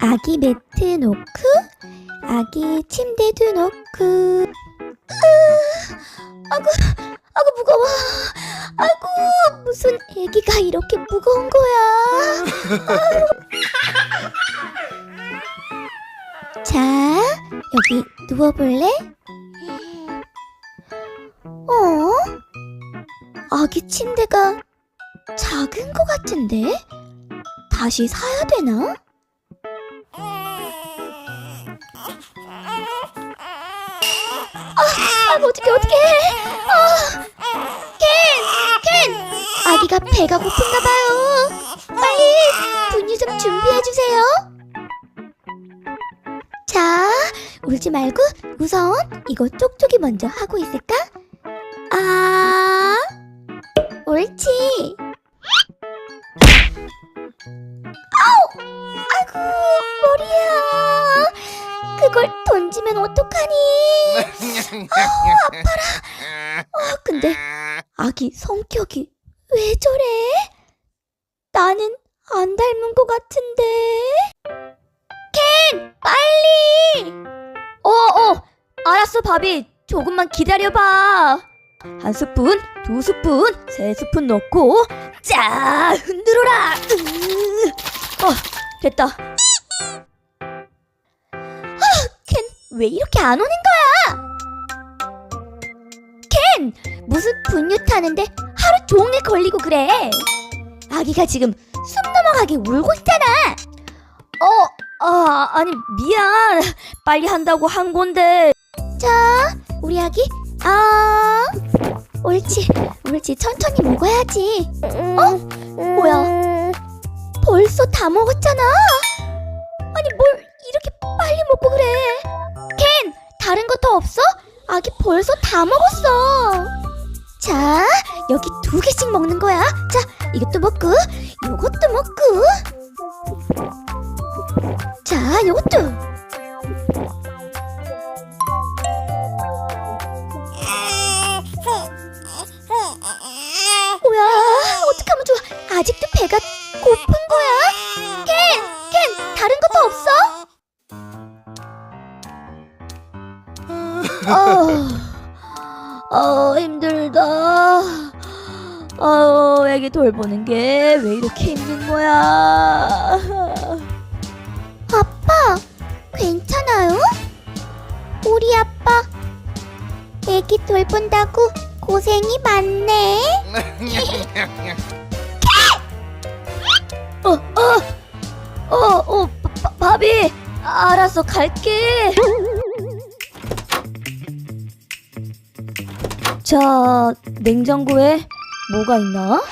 아기 매트 놓고 아기 침대도 놓고 으, 아구 아구 무거워 아구 무슨 애기가 이렇게 무거운 거야. 자 여기 누워볼래? 어? 아기 침대가 작은 것 같은데? 다시 사야 되나? 아, 어떡해. 아, 켄! 켄! 아기가 배가 고픈가 봐요. 빨리 분유 좀 준비해 주세요. 자, 울지 말고 우선 이거 쪽쪽이 먼저 하고 있을까? 아, 옳지. 아우! 아이고, 머리야. 그걸 던지면 어떡하니? 아, 근데 아기 성격이 왜 저래? 나는 안 닮은 것 같은데. 켄, 빨리! 어, 어, 알았어, 바비. 조금만 기다려봐. 한 스푼, 두 스푼, 세 스푼 넣고, 자, 흔들어라. 으, 어, 됐다. 아, 켄, 왜 이렇게 안 오는 거야? 켄, 무슨 분유 타는데 하루 종일 걸리고 그래. 아기가 지금 숨 넘어가게 울고 있잖아. 어, 아, 아니 미안. 빨리 한다고 한 건데. 자, 우리 아기. 아, 옳지, 옳지. 천천히 먹어야지. 어, 뭐야? 벌써 다 먹었잖아. 아니 뭘 이렇게 빨리 먹고 그래? 켄, 다른 거 더 없어? 아기 벌써 다 먹었어. 자, 여기 두 개씩 먹는 거야. 자, 이것도 먹고, 이것도 먹고. 자, 이것도. 없어? 어, 어 힘들다. 어, 애기 돌보는 게 왜 이렇게 힘든 거야? 아빠, 괜찮아요? 우리 아빠, 애기 돌본다고 고생이 많네. 어, 어, 어, 어, 바, 바비, 알았어, 갈게. 자, 냉장고에 뭐가 있나?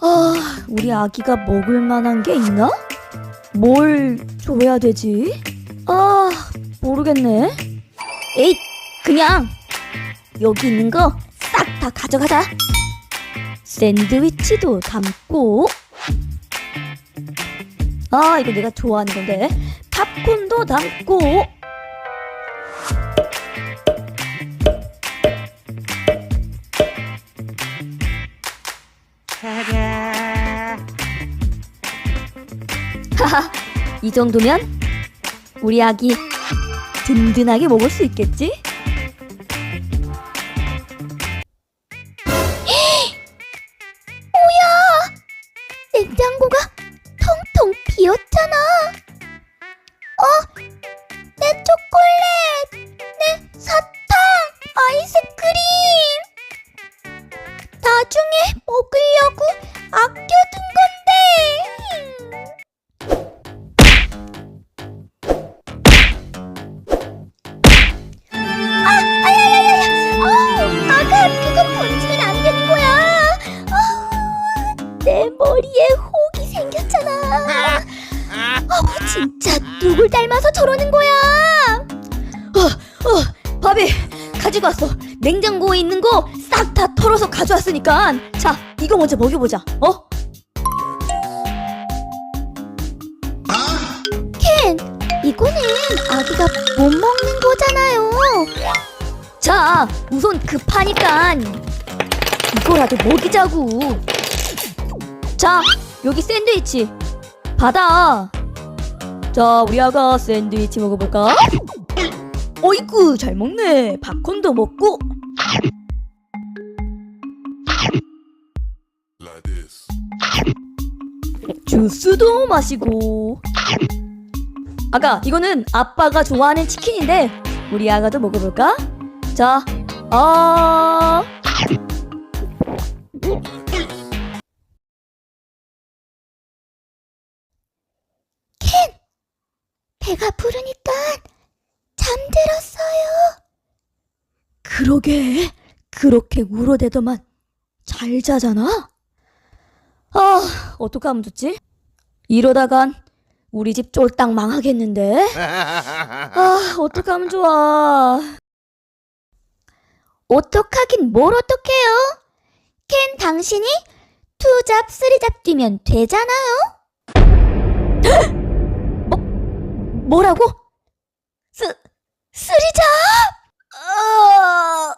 아, 우리 아기가 먹을 만한 게 있나? 뭘 줘야 되지? 아, 모르겠네. 에잇, 그냥 여기 있는 거 싹 다 가져가자. 샌드위치도 담고. 아, 이거 내가 좋아하는 건데. 팝콘도 담고. 하하, 이 정도면 우리 아기 든든하게 먹을 수 있겠지? 뭐야? 냉장고가 진짜 누굴 닮아서 저러는 거야? 어, 어, 바비 가지고 왔어. 냉장고에 있는 거 싹 다 털어서 가져왔으니까. 자, 이거 먼저 먹여보자. 어? 켄, 이거는 아기가 못 먹는 거잖아요. 자, 우선 급하니까 이거라도 먹이자고. 자, 여기 샌드위치 받아 자 우리 아가 샌드위치 먹어볼까? 어이구 잘 먹네 팝콘도 먹고. 주스도 마시고 아가 이거는 아빠가 좋아하는 치킨인데 우리 아가도 먹어볼까? 자 아... 배가 부르니까 잠들었어요 그러게 그렇게 울어대더만 잘 자잖아 아 어떡하면 좋지? 이러다간 우리 집 쫄딱 망하겠는데? 아, 어떡하면 좋아. 어떡하긴 뭘 어떡해요? 캔 당신이 투잡 쓰리잡 뛰면 되잖아요? 뭐, 뭐라고? 쓰, 쓰리잡? 아...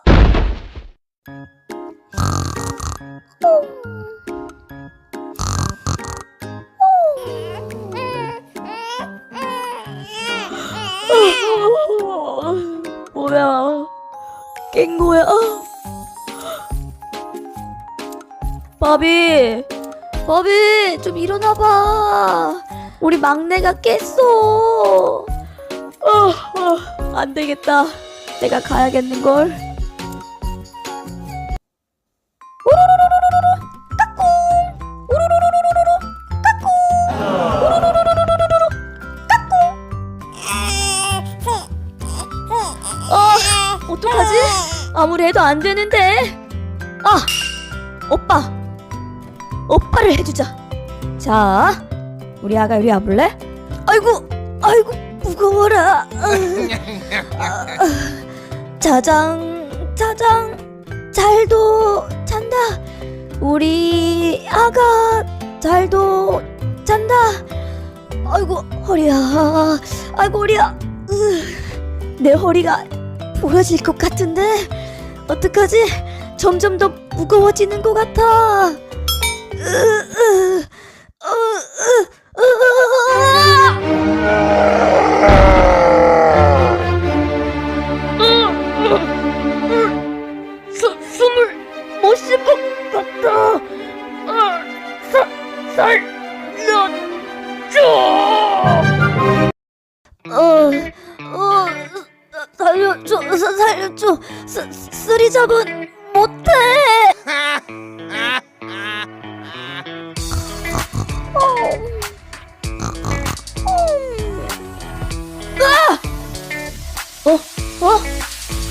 뭐야? 깬 거야? 바비, 바비, 좀 일어나봐. 우리 막내가 깼어. 어, 어, 안 되겠다. 내가 가야겠는 걸. 우르르르르르르, 까꿍. 우르르르르르르, 까꿍. 우르르르르르르, 아, 어떡하지? 아무리 해도 안 되는데. 아, 오빠. 오빠를 해주자. 자, 우리 아가 이리 와볼래? 아이고, 아이고, 무거워라. 아, 자장, 자장, 잘도 잔다. 우리 아가 잘도 잔다. 아이고, 허리야. 아이고, 허리야. 으, 내 허리가 부러질 것 같은데 어떡하지? 점점 더 무거워지는 것 같아. 으, 으, 으, 으, 으,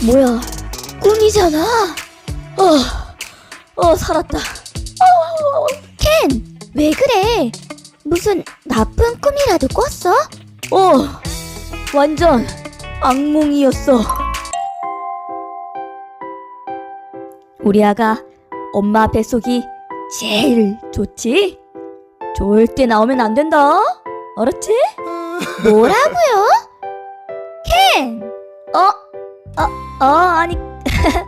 뭐야? 꿈이잖아. 어, 어, 살았다. 어, 켄, 왜 그래? 무슨 나쁜 꿈이라도 꿨어? 어, 완전 악몽이었어. 우리 아가 엄마 뱃속이 제일 좋지? 좋을 때 나오면 안 된다. 알았지? 뭐라고요? 켄! 어? 어, 어, 아니,